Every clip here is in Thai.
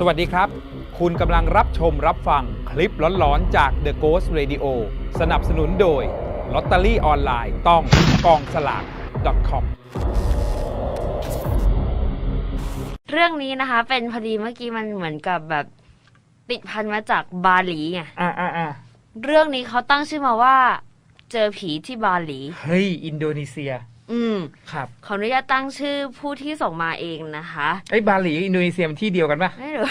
สวัสดีครับ คุณกำลังรับชมรับฟังคลิปหลอนๆ จาก The Ghost Radio สนับสนุนโดยลอตเตอรี่ออนไลน์ต้องกองสลาก .com เรื่องนี้นะคะ เป็นพอดีเมื่อกี้มันเหมือนกับแบบติดพันมาจากบาหลีไงอ่าอ่าอ่าเรื่องนี้เขาตั้งชื่อมาว่า เจอผีที่บาหลี เฮ้ย อินโดนีเซีย อืมครับขออนุญาตตั้งชื่อผู้ที่ส่งมาเองนะคะไอ้ยบาหลีกับอินโดนีเซียมันที่เดียวกันปะไม่รู้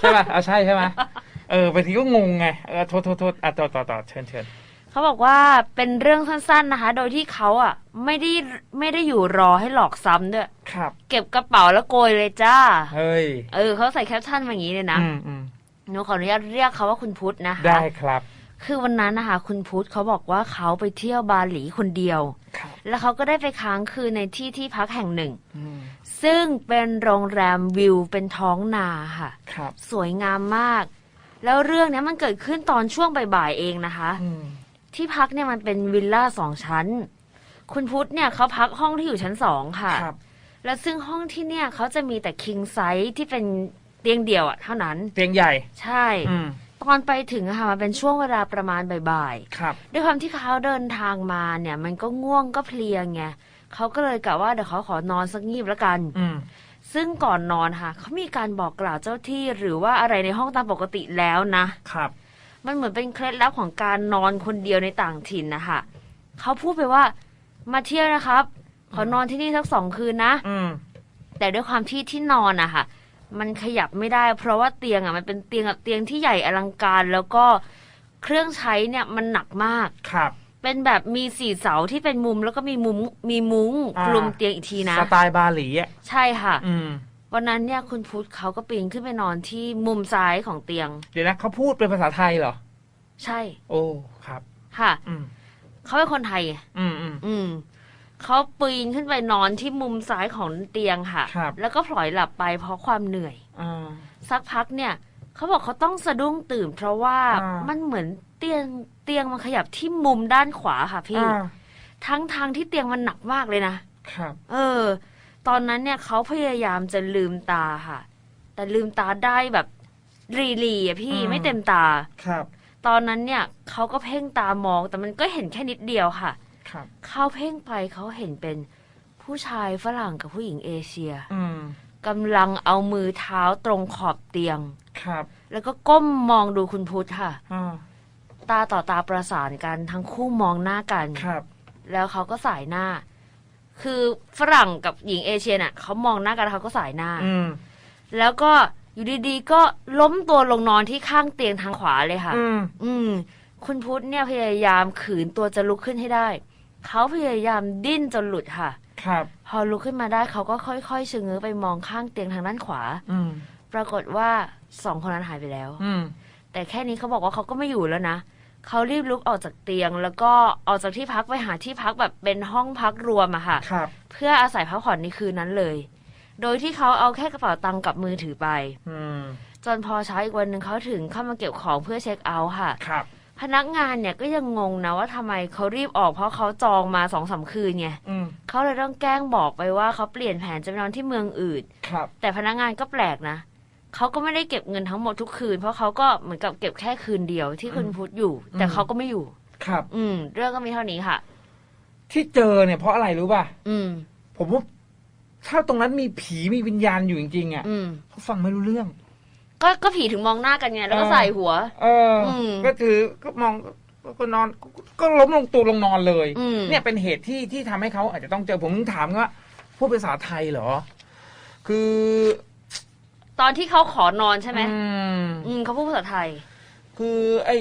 ใช่ปะเอาใช่ใช่ไหมเออบางทีก็งงไงเออโทษโทษโทษอะต่อต่อต่อเชิญเชิญเขาบอกว่าเป็นเรื่องสั้นๆนะคะ โดยที่เขาอะ ไม่ได้ไม่ได้อยู่รอให้หลอกซ้ำด้วยครับ เก็บกระเป๋าแล้วโกยเลยจ้าเฮ้ยเออเขาใส่แคปชั่นมาอย่างนี้เลยนะอืมอืมหนูขออนุญาตเรียกเขาว่าคุณพุทธนะคะได้ครับ คือวันนั้นนะคะคุณพุทธเขาบอกว่าเขาไปเที่ยวบาหลีคนเดียวครับ แล้วเขาก็ได้ไปค้างคืนในที่ที่พักแห่งหนึ่งอืมซึ่งเป็นโรงแรมวิวเป็นท้องนาค่ะครับสวยงามมาก แล้วเรื่องเนี้ยมันเกิดขึ้นตอนช่วงบ่ายๆเองนะคะอืมที่พักเนี่ยมันเป็นวิลล่าสองชั้น คุณพุทธเนี่ยเขาพักห้องที่อยู่ชั้นสองค่ะครับแล้วซึ่งห้องที่เนี่ยเขาจะมีแต่คิงไซส์ที่เป็นเตียงเดี่ยวอะเท่านั้น เตียงใหญ่ ใช่อืม ตอนไปถึงอะค่ะมันเป็นช่วงเวลาประมาณบ่ายๆครับด้วยความที่เขาเดินทางมาเนี่ย มันก็ง่วงก็เพลียไงเขาก็เลยกะว่าเดี๋ยวเขาขอนอนสักงีบแล้วกัน อืม ซึ่งก่อนนอนค่ะเขามีการบอกกล่าวเจ้าที่หรือว่าอะไรในห้องตามปกติแล้วนะ ครับ มันเหมือนเป็นเคล็ดลับของการนอนคนเดียวในต่างถิ่นนะคะเขาพูดไปว่ามาเที่ยวนะครับ ขอนอนที่นี่สักสองคืนนะ อืม แต่ด้วยความที่ที่นอนอะค่ะ มันขยับไม่ได้ เพราะว่าเตียงอะมันเป็นเตียงอะเตียงที่ใหญ่อลังการ แล้วก็เครื่องใช้เนี่ยมันหนักมากครับ เป็นแบบมีสี่เสาที่เป็นมุมแล้วก็มีมุมมีมุ้งอ่าคลุมเตียงอีกทีนะสไตล์บาหลีอะใช่ค่ะ อืมวันนั้นเนี่ยคุณพุทธเขาก็ปีนขึ้นไปนอนที่มุมซ้ายของเตียง เดี๋ยวนะเขาพูดเป็นภาษาไทยเหรอ ใช่ โอ้ครับ ค่ะอืมเขาเป็นคนไทยไงอืมอืมอืม เขาปีนขึ้นไปนอนที่มุมซ้ายของเตียงค่ะครับแล้วก็พลอยหลับไปเพราะความเหนื่อยอ่าสักพักเนี่ย เขาบอกเขาต้องสะดุ้งตื่น เพราะว่าอ่ามัมันเหมือนเตียงเตียงมันขยับที่มุมด้านขวาค่ะพี่อ่าทั้งทางที่เตียงมันหนักมากเลยนะครับ เออ ตอนนั้นเนี่ยเขาพยายามจะลืมตาค่ะ แต่ลืมตาได้แบบรีรีอะพี่อืมไม่เต็มตา ครับ ตอนนั้นเนี่ยเขาก็เพ่งตามองแต่มันก็เห็นแค่นิดเดียวค่ะ ครับเขาเพ่งไปเขาเห็นเป็นผู้ชายฝรั่งกับผู้หญิงเอเชียอืมกำลังเอามือเท้าตรงขอบเตียง ครับแล้วก็ก้มมองดูคุณพุทธค่ะ อ่าตาต่อตาประสานกันทั้งคู่มองหน้ากัน ครับ แล้วเขาก็สายหน้า คือฝรั่งกับหญิงเอเชียน่ะเขามองหน้ากันแล้วเขาก็สายหน้า อืมแล้วก็อยู่ดีๆ ก็ล้มตัวลงนอนที่ข้างเตียงทางขวาเลยค่ะ อืม อืม คุณพุทธเนี่ยพยายามขืนตัวจะลุกขึ้นให้ได้ เขาพยายามดิ้นจนหลุดค่ะ ครับ พอลุกขึ้นมาได้เขาก็ค่อยๆชะเง้อไปมองข้างเตียงทางด้านขวา อืมปรากฏว่าสองคนนั้นหายไปแล้ว อืมแต่แค่นี้เขาบอกว่าเขาก็ไม่อยู่แล้วนะ เขารีบลุกออกจากเตียง แล้วก็ออกจากที่พักไปหาที่พักแบบเป็นห้องพักรวมอะค่ะ ครับ เพื่ออาศัยพักผ่อนในคืนนั้นเลย โดยที่เขาเอาแค่กระเป๋าตังค์กับมือถือไป อืมจนพอเช้าอีกวันหนึ่งเขาถึงเข้ามาเก็บของเพื่อเช็คเอาท์ค่ะ ครับ พนักงานเนี่ยก็ยังงงนะว่าทำไมเขารีบออกเพราะเขาจองมาสองสามคืนไงอืมเขาเลยต้องแกล้งบอกไปว่าเขาเปลี่ยนแผนจะไปนอนที่เมืองอื่น ครับ แต่พนักงานก็แปลกนะเขาก็ไม่ได้เก็บเงินทั้งหมดทุกคืน เพราะเขาก็เหมือนกับเก็บแค่คืนเดียวที่คุณพุทธอยู่ แต่เขาก็ไม่อยู่ ครับ อืม เรื่องก็มีเท่านี้ค่ะ ที่เจอเนี่ยเพราะอะไรรู้ป่ะ อืม ผมว่าถ้าตรงนั้นมีผีมีวิญญาณอยู่จริงๆอะอืม เขาฟังไม่รู้เรื่อง ก็ก็ผีถึงมองหน้ากันไงแล้วก็เออใส่หัว เอออมก็ถือก็มองก็ก็นอนก็ก็ล้มลงตัวลงนอนเลยอืมเนี่ยเป็นเหตุที่ที่ทำให้เขาอาจจะต้องเจอผมถึงถามว่าพูดภาษาไทยเหรอ คือ ตอนที่เขาขอนอนใช่ไหมอืมอืมเขาพูดภาษาไทย คือไอ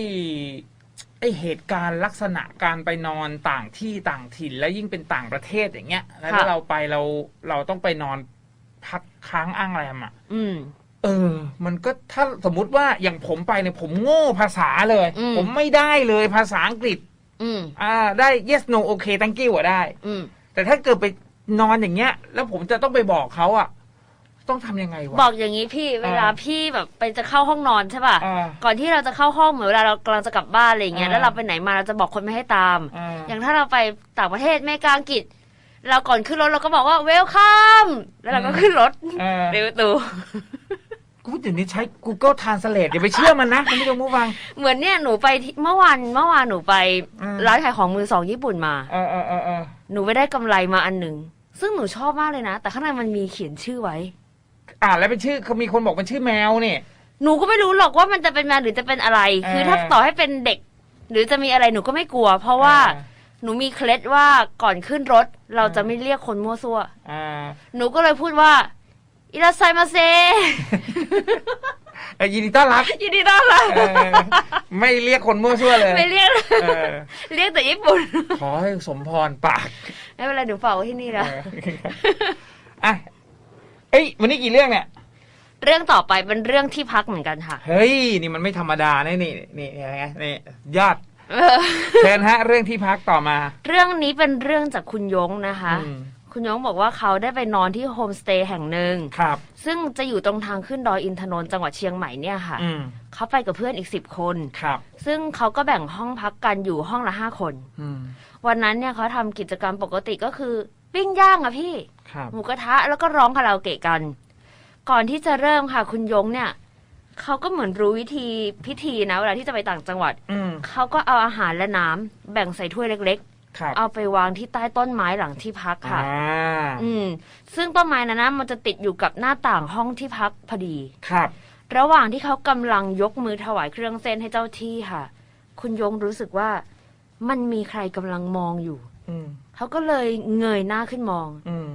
ไอเหตุการณ์ลักษณะการไปนอนต่างที่ต่างถิ่น แล้วยิ่งเป็นต่างประเทศอย่างเงี้ย แล้วถ้าค่ะเราไปเราเราต้องไปนอนพักค้างอ้างแรมอะ อืม เออ มันก็ถ้าสมมุติว่าอย่างผมไปเนี่ยผมโง่ภาษาเลย อืม ผมไม่ได้เลยภาษาอังกฤษ อืม อ่า ได้ yes no okay thank you อะได้ อืม แต่ถ้าเกิดไปนอนอย่างเงี้ย แล้วผมจะต้องไปบอกเขาอะต้องทำยังไงวะ บอกอย่างนี้พี่เวลาพี่แบบไปจะเข้าห้องนอนใช่ป่ะ อ่าก่อนที่เราจะเข้าห้องเหมือนเวลาเรากำลังจะกลับบ้านอะไรอย่างเงี้ยอ่า แล้วเราไปไหนมาเราจะบอกคนไม่ให้ตาม อ่าอย่างถ้าเราไปต่างประเทศแม่กาอังกฤษเราก่อนขึ้นรถเราก็บอกว่า welcome แล้วเราก็ขึ้นรถอ่า เร็วประตู กูเดี๋ยวนี้ใช้ Google Translate อย่าไปเชื่อมันนะคุณผู้ชมผู้ฟัง เหมือนเนี่ยหนูไปที่เมื่อวานเมื่อวานหนูไปอืม ร้านขายของมือสองญี่ปุ่นมา เออเออเออเออหนูไปได้กำไรมาอันหนึ่งซึ่งหนูชอบมากเลยนะ แต่ข้างในมันมีเขียนชื่อไว้ อ่านแล้วเป็นชื่อเขามีคนบอกเป็นชื่อแมวเนี่ยหนูก็ไม่รู้หรอกว่ามันจะเป็นแมวหรือจะเป็นอะไร เออ คือถ้าต่อให้เป็นเด็ก หรือจะมีอะไรหนูก็ไม่กลัว เพราะว่าหนูมีเคล็ดว่าก่อนขึ้นรถเราจะไม่เรียกคนมั่วซั่ว อ่า หนูก็เลยพูดว่า อิราไซมาเซเออยินดีต้อนรับยินดีต้อนรับเออไม่เรียกคนมั่วซั่วเลยไม่เรียก เออเรียกแต่ญี่ปุ่น ขอให้สมพรปากไม่เป็นไรหนูฝากไว้ที่นี่เอแล้วออะเอ้ยวันนี้กี่เรื่องเนี่ย เรื่องต่อไปเป็นเรื่องที่พักเหมือนกันค่ะเฮ้ย นี่มันไม่ธรรมดานะนี่นี่นี่ไงนี่ยอดเออเชิญฮะ เรื่องที่พักต่อมา เรื่องนี้เป็นเรื่องจากคุณยงนะคะ อืม คุณยงบอกว่าเขาได้ไปนอนที่โฮมสเตย์แห่งหนึ่งครับ ซึ่งจะอยู่ตรงทางขึ้นดอยอินทนนท์จังหวัดเชียงใหม่เนี่ยค่ะ อืมเขาไปกับเพื่อนอีกสิบคน ครับ ซึ่งเขาก็แบ่งห้องพักกันอยู่ห้องละห้าคน อืมวันนั้นเนี่ยเขาทำกิจกรรมปกติก็คือปิ้งย่างอะพี่ ครับ หมูกระทะแล้วก็ร้องคาราโอเกะกัน ก่อนที่จะเริ่มค่ะ คุณยงเนี่ยเขาก็เหมือนรู้วิธีพิธีนะเวลาที่จะไปต่างจังหวัด อืมเขาก็เอาอาหารและน้ำแบ่งใส่ถ้วยเล็ก ครับๆเอาไปวางที่ใต้ต้นไม้หลังที่พักค่ะ อ่าอืม ซึ่งต้นไม้นั้นนะมันจะติดอยู่กับหน้าต่างห้องที่พักพอดี ครับระหว่างที่เขากำลังยกมือถวายเครื่องเส้นให้เจ้าที่ค่ะ คุณยงรู้สึกว่า มันมีใครกำลังมองอยู่ อืมเขาก็เลยเงยหน้าขึ้นมอง อืม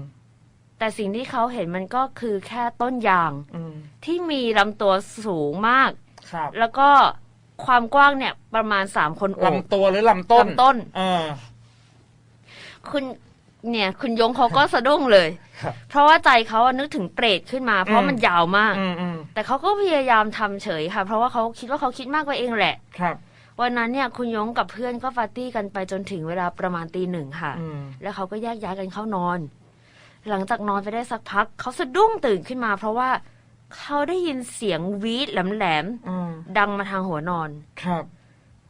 แต่สิ่งที่เขาเห็นมันก็คือแค่ต้นยาง อืมที่มีลำตัวสูงมาก ครับแล้วก็ความกว้างเนี่ยประมาณสามคนโอบลำตัวหรือลำต้นลำต้น เออ คุณเนี่ย คุณยงเขาก็สะดุ้งเลยครับเพราะว่าใจเขาอะนึกถึงเปรตขึ้นมา เพอืราะมมันยาวมากอืมอืมแต่เขาก็พยายามทำเฉยค่ะ เพราะว่าเขาคิดว่าเขาคิดมากไปเองแหละ ครับ วันนั้นเนี่ย คุณยงกับเพื่อนก็ปาร์ตี้กันไปจนถึงเวลาประมาณตีหนึ่งค่ะอืมแล้วเขาก็แยกย้ายกันเข้านอน หลังจากนอนไปได้สักพัก เขาสะดุ้งตื่นขึ้นมา เพราะว่าเขาได้ยินเสียงวีดแหลมอืมๆดังมาทางหัวนอน ครับ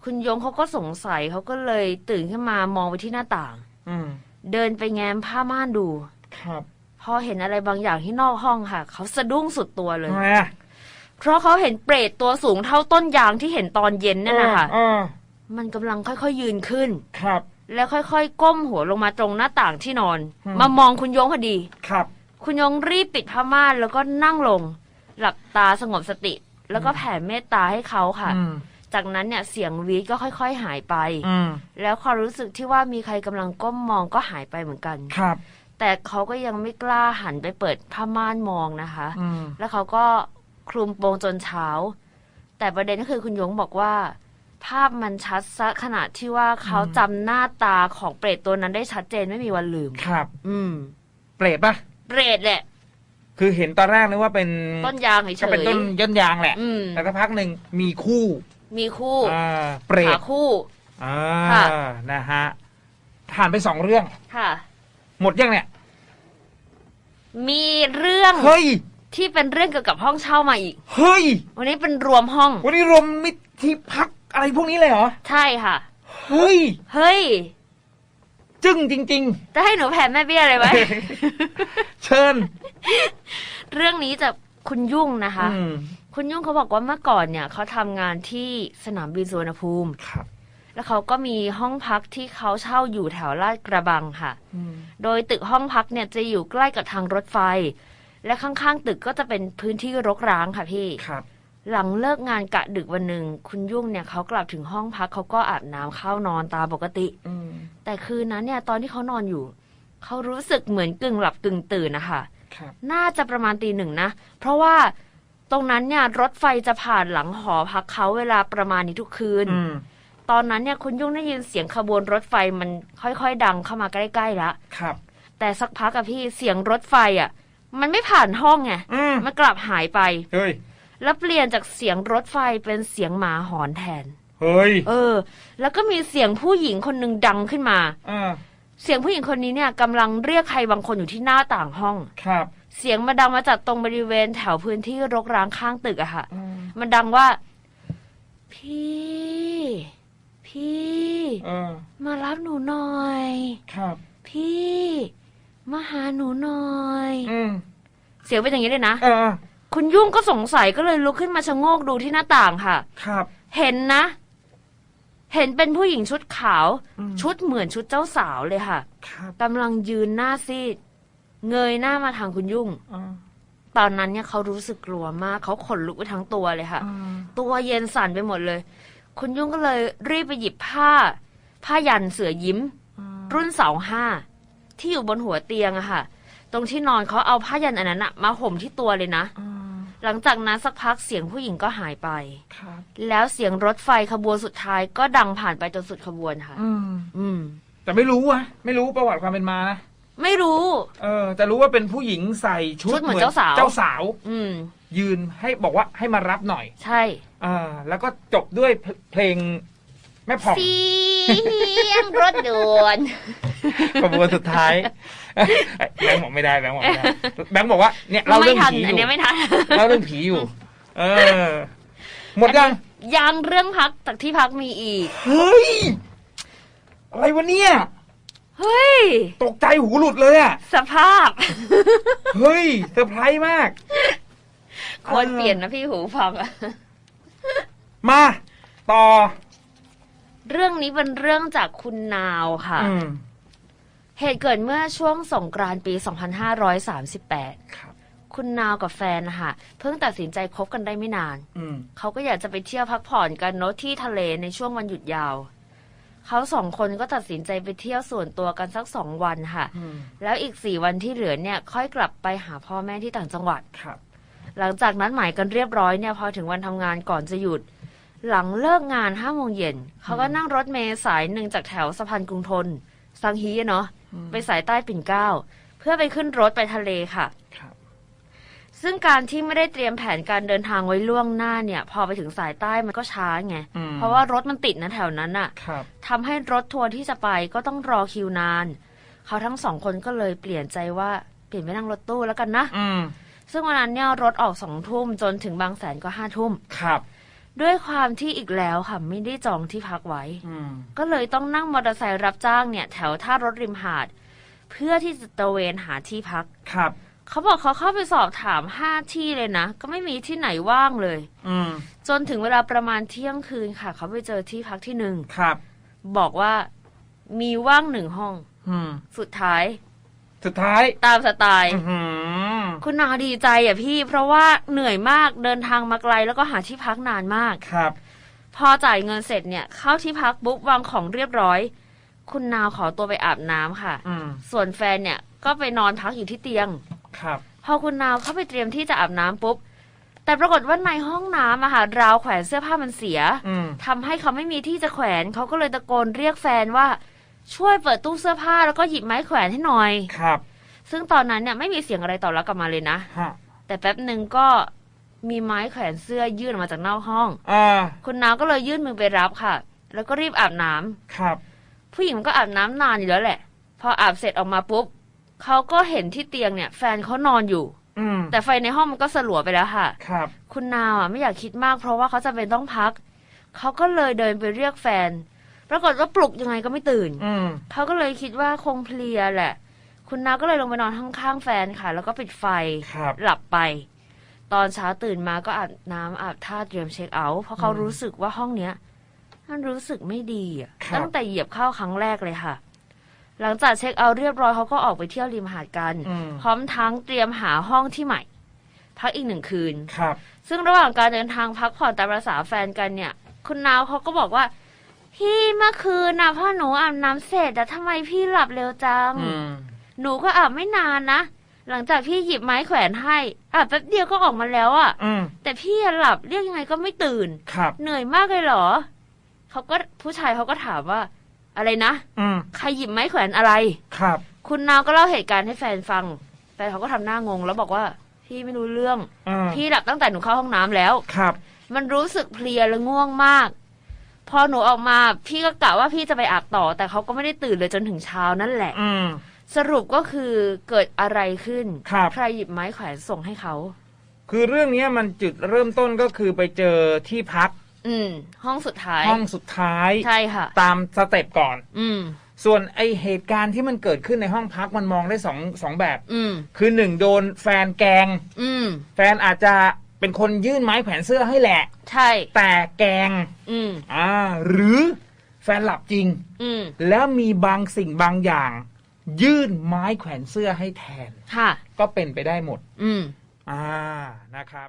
คุณยงเขาก็สงสัยเขาก็เลยตื่นขึ้นมามองไปที่หน้าต่างอืม เดินไปแง้มผ้าม่านดู ครับ พอเห็นอะไรบางอย่างที่นอกห้องค่ะ เขาสะดุ้งสุดตัวเลย ทำไมอะเพราะเขาเห็นเปรตตัวสูงเท่าต้นยางที่เห็นตอนเย็นนั่นนะคะเออมันกำลังค่อยๆยืนขึ้นครับ แล้วค่อยๆ ก้มหัวลงมาตรงหน้าต่างที่นอน อืม มามองคุณยงพอดี ครับ คุณยงรีบปิดผ้าม่านแล้วก็นั่งลง หลับตาสงบสติ แล้วก็แผ่เมตตาให้เขาค่ะ อืม จากนั้นเนี่ยเสียงวีดก็ค่อย ๆ หายไปอืมแล้วความรู้สึกที่ว่ามีใครกำลังก้มมองก็หายไปเหมือนกัน ครับ แต่เขาก็ยังไม่กล้าหันไปเปิดผ้าม่านมองนะคะอืมแล้วเขาก็คลุมโปงจนเช้า แต่ประเด็นก็คือคุณยงบอกว่า ภาพมันชัดซะขนาดที่ว่าเขาจำหน้าตาของเปรตตัวนั้นได้ชัดเจนไม่มีวันลืม ครับ อืม เปรตปะเปรตแหละ คือเห็นตอนแรกนึกว่าเป็นต้นยางเฉยๆก็เป็นต้นย่นยางแหละอืมแต่สักพักหนึ่งมีคู่ มีคู่อ่าเปรขาตคู่ อ่าค่ะ นะฮะผ่านไปสองเรื่อง ค่ะ หมดยังเนี่ย มีเรื่องเฮ้ย ที่เป็นเรื่องเกี่ยวกับห้องเช่ามาอีก เฮ้ย วันนี้เป็นรวมห้อง วันนี้รวมมิตรที่พักอะไรพวกนี้เลยเหรอ ใช่ค่ะ เฮ้ย เฮ้ย จึ้งจริง จะให้หนูแผ่แม่เบี้ยเลยไหมๆเชิญเรื่องนี้จะคุณยุ่งนะคะ อืม คุณยุ่งเขาบอกว่าเมื่อก่อนเนี่ยเขาทำงานที่สนามบินสุวรรณภูมิ ครับ แล้วเขาก็มีห้องพักที่เขาเช่าอยู่แถวลาดกระบังค่ะอืมโดยตึกห้องพักเนี่ยจะอยู่ใกล้กับทางรถไฟ และข้างๆตึกก็จะเป็นพื้นที่รกร้างค่ะพี่ ครับ หลังเลิกงานกะดึกวันหนึ่งคุณยุ่งเนี่ยเขากลับถึงห้องพักเขาก็อาบน้ำเข้านอนตามปกติ อืม แต่คืนนั้นเนี่ยตอนที่เขานอนอยู่ เขารู้สึกเหมือนกึ่งหลับกึ่งตื่นนะคะ ครับ น่าจะประมาณตีหนึ่งนะ เพราะว่า ตรงนั้นเนี่ยรถไฟจะผ่านหลังหอพักเขาเวลาประมาณนี้ทุกคืนอืมตอนนั้นเนี่ยคุณยุ่งได้ยินเสียงขบวนรถไฟมันค่อยๆ ดังเข้ามาใกล้ๆแล้วครับ แต่สักพักอะพี่เสียงรถไฟอะมันไม่ผ่านห้องไงอืมมันกลับหายไปเฮ้ยแล้วเปลี่ยนจากเสียงรถไฟเป็นเสียงหมาหอนแทนเฮ้ยเออ แล้วก็มีเสียงผู้หญิงคนหนึ่งดังขึ้นมาอ่าเสียงผู้หญิงคนนี้เนี่ยกำลังเรียกใครบางคนอยู่ที่หน้าต่างห้องครับ เสียงมันดังมาจากตรงบริเวณแถวพื้นที่รกร้างข้างตึกอะค่ะอืมมันดังว่า พี่ พี่ เออ มารับหนูหน่อย ครับ พี่ มาหาหนูหน่อย อืมเสียงเป็นอย่างนี้เลยนะ เออ คุณยุ่งก็สงสัยก็เลยลุกขึ้นมาชะโงกดูที่หน้าต่างค่ะ ครับ เห็นนะ เห็นเป็นผู้หญิงชุดขาว อืม ชุดเหมือนชุดเจ้าสาวเลยค่ะครับ กำลังยืนหน้าซีด เงยหน้ามาทางคุณยุ่งอ่าตอนนั้นเนี่ยเขารู้สึกกลัวมาก เขาขนลุกไปทั้งตัวเลยค่ะอ่าตัวเย็นสั่นไปหมดเลย คุณยุ่งก็เลยรีบไปหยิบผ้า ผ้ายันเสือยิ้ม รุ่นเสาห้าที่อยู่บนหัวเตียงอะค่ะ ตรงที่นอนเขาเอาผ้ายันอันนั้นอะมาห่มที่ตัวเลยนะอ่าหลังจากนั้นสักพักเสียงผู้หญิงก็หายไปครับแล้วเสียงรถไฟขบวนสุดท้ายก็ดังผ่านไปจนสุดขบวนค่ะ อืมอืมแต่ไม่รู้อะไม่รู้ประวัติความเป็นมานะ ไม่รู้ เออ แต่รู้ว่าเป็นผู้หญิงใส่ชุดชุดเหมือนเจ้าสาว เจ้าสาว อืม ยืนให้บอกว่าให้มารับหน่อย ใช่ อ่า แล้วก็จบด้วยเพเพลงแม่ผ่อง เสียงรถด่วนขบวนสุดท้ายแบงค์บอกไม่ได้แบงค์บอกไม่ได้แบงค์บอกว่าเนี่ยเล่าไม่เรื่องทันผีออันยู่เนี้ยไม่ทันเล่าเรื่องผีอยู่ เออ หมดยัง ยังเรื่องพักจากที่พักมีอีก เฮ้ย อะไรวะเนี่ย เฮ้ย ตกใจหูหลุดเลยอะสภาพ เฮ้ยเซอร์ไพรส์มาก ควรเปลี่ยนนะพี่หูฟังอะมา ต่อเรื่องนี้เป็นเรื่องจากคุณนาวค่ะ อืมเหตุเกิดเมื่อช่วงสงกรานต์ปี 2538 ครับ คุณนาวกับแฟนนะคะเพิ่งตัดสินใจคบกันได้ไม่นาน อืม เขาก็อยากจะไปเที่ยวพักผ่อนกันเนอะที่ทะเลในช่วงวันหยุดยาว เขาสองคนก็ตัดสินใจไปเที่ยวส่วนตัวกันสักสองวันค่ะอืมแล้วอีกสี่วันที่เหลือเนี่ยค่อยกลับไปหาพ่อแม่ที่ต่างจังหวัดครับ หลังจากนั้นหมายกันเรียบร้อยเนี่ยพอถึงวันทำงานก่อนจะหยุด หลังเลิกงานห้าโมงเย็นเขาก็นั่งรถเมล์สายหนึ่งจากแถวสะพานกรุงทนสังฮีอะเนาะไปสายใต้ปิ่นเกล้าเพื่อไปขึ้นรถไปทะเลค่ะครับ ซึ่งการที่ไม่ได้เตรียมแผนการเดินทางไว้ล่วงหน้าเนี่ย พอไปถึงสายใต้มันก็ช้าไงอืมเพราะว่ารถมันติดนะแถวนั้นอะครับทำให้รถทัวร์ที่จะไปก็ต้องรอคิวนาน เขาทั้งสองคนก็เลยเปลี่ยนใจว่าเปลี่ยนไปนั่งรถตู้แล้วกันนะอืมซึ่งวันนั้นเนี่ยรถออกสองทุ่มจนถึงบางแสนก็ห้าทุ่มครับด้วยความที่อีกแล้วค่ะไม่ได้จองที่พักไว้อืมก็เลยต้องนั่งมอเตอร์ไซค์รับจ้างเนี่ย แถวท่ารถริมหาด เพื่อที่จะตระเวนหาที่พักครับ เขาบอกเขาเข้าไปสอบถามห้าที่เลยนะ ก็ไม่มีที่ไหนว่างเลย อืม จนถึงเวลาประมาณเที่ยงคืนค่ะ เขาไปเจอที่พักที่หนึ่งครับ บอกว่ามีว่างหนึ่งห้อง อืม สุดท้าย สุดท้ายตามสไตล์ อื้อหือคุณนาดีใจอะพี่ เพราะว่าเหนื่อยมากเดินทางมาไกลแล้วก็หาที่พักนานมาก ครับ พอจ่ายเงินเสร็จเนี่ย เข้าที่พักปุ๊บวางของเรียบร้อย คุณนาวขอตัวไปอาบน้ำค่ะ อืม ส่วนแฟนเนี่ยก็ไปนอนพักอยู่ที่เตียง ครับ พอคุณนาวเข้าไปเตรียมที่จะอาบน้ำปุ๊บ แต่ปรากฏว่าในห้องน้ำอะค่ะราวแขวนเสื้อผ้ามันเสียอืม ทำให้เขาไม่มีที่จะแขวนเขาก็เลยตะโกนเรียกแฟนว่าช่วยเปิดตู้เสื้อผ้าแล้วก็หยิบไม้แขวนให้หน่อย ครับซึ่งตอนนั้นเนี่ยไม่มีเสียงอะไรตอบรับกลับมาเลยนะ ฮะแต่แป๊บหนึ่งก็มีไม้แขวนเสื้อยื่นออกมาจากนอกห้อง อ่าคุณนาวก็เลยยื่นมือไปรับค่ะ แล้วก็รีบอาบน้ำ ครับ ผู้หญิงมันก็อาบน้ำนานอยู่แล้วแหละ พออาบเสร็จออกมาปุ๊บ เขาก็เห็นที่เตียงเนี่ย แฟนเขานอนอยู่ อืมแต่ไฟในห้องมันก็สลัวไปแล้วค่ะ ครับ คุณนาวอะไม่อยากคิดมากเพราะว่าเขาจะเป็นต้องพัก เขาก็เลยเดินไปเรียกแฟน ปรากฏว่าปลุกยังไงก็ไม่ตื่น อืมเขาก็เลยคิดว่าคงเพลียแหละ คุณนาวก็เลยลงไปนอนข้างๆแฟนค่ะ แล้วก็ปิดไฟ ครับ หลับไป ตอนเช้าตื่นมาก็อาบน้ำอาบท่าเตรียมเช็คเอาท์เพราะเขาอืมรู้สึกว่าห้องเนี้ย มันรู้สึกไม่ดีอะครับ ตั้งแต่เหยียบเข้าครั้งแรกเลยค่ะ หลังจากเช็คเอาท์เรียบร้อยเขาก็ออกไปเที่ยวริมหาดกัน อืม พร้อมทั้งเตรียมหาห้องที่ใหม่ พักอีกหนึ่งคืน ครับ ซึ่งระหว่างการเดินทางพักผ่อนตามประษาแฟนกันเนี่ย คุณนาวเขาก็บอกว่า พี่เมื่อคืนนะพ่อหนูอาบน้ำเสร็จแต่ทำไมพี่หลับเร็วจัง อืม หนูก็อาบไม่นานนะ หลังจากพี่หยิบไม้แขวนให้อาบแป๊บเดียวก็ออกมาแล้วอะ่ะอืม แต่พี่อะหลับเรียกยังไงก็ไม่ตื่น ครับ เหนื่อยมากเลยเหรอ เขาก็ผู้ชายเขาก็ถามว่า อะไรนะอืมใครหยิบไม้แขวนอะไร ครับ คุณนาวก็เล่าเหตุการณ์ให้แฟนฟังแฟนเขาก็ทำหน้างงแล้วบอกว่า พี่ไม่รู้เรื่องอ่าพี่หลับตั้งแต่หนูเข้าห้องน้ำแล้ว ครับ มันรู้สึกเพลียและง่วงมาก พอหนูออกมา พี่ก็กะว่าพี่จะไปอาบต่อ แต่เขาก็ไม่ได้ตื่นเลยจนถึงเช้านั่นแหละ อืม สรุปก็คือเกิดอะไรขึ้น ครับ ใครหยิบไม้แขวนส่งให้เขา คือเรื่องเนี้ยมันจุดเริ่มต้นก็คือไปเจอที่พัก อืม ห้องสุดท้าย ห้องสุดท้ายใช่ค่ะ ตามสเต็ปก่อน อืม ส่วนไอเหตุการณ์ที่มันเกิดขึ้นในห้องพักมันมองได้สองสองแบบ อืม คือหนึ่งโดนแฟนแกง อืม แฟนอาจจะเป็นคนยื่นไม้แขวนเสื้อให้แหละ ใช่ แต่แกง อืม อ่า หรือแฟนหลับจริง อืม แล้วมีบางสิ่งบางอย่าง ยื่นไม้แขวนเสื้อให้แทน ค่ะ ก็เป็นไปได้หมด อืม อ่านะครับ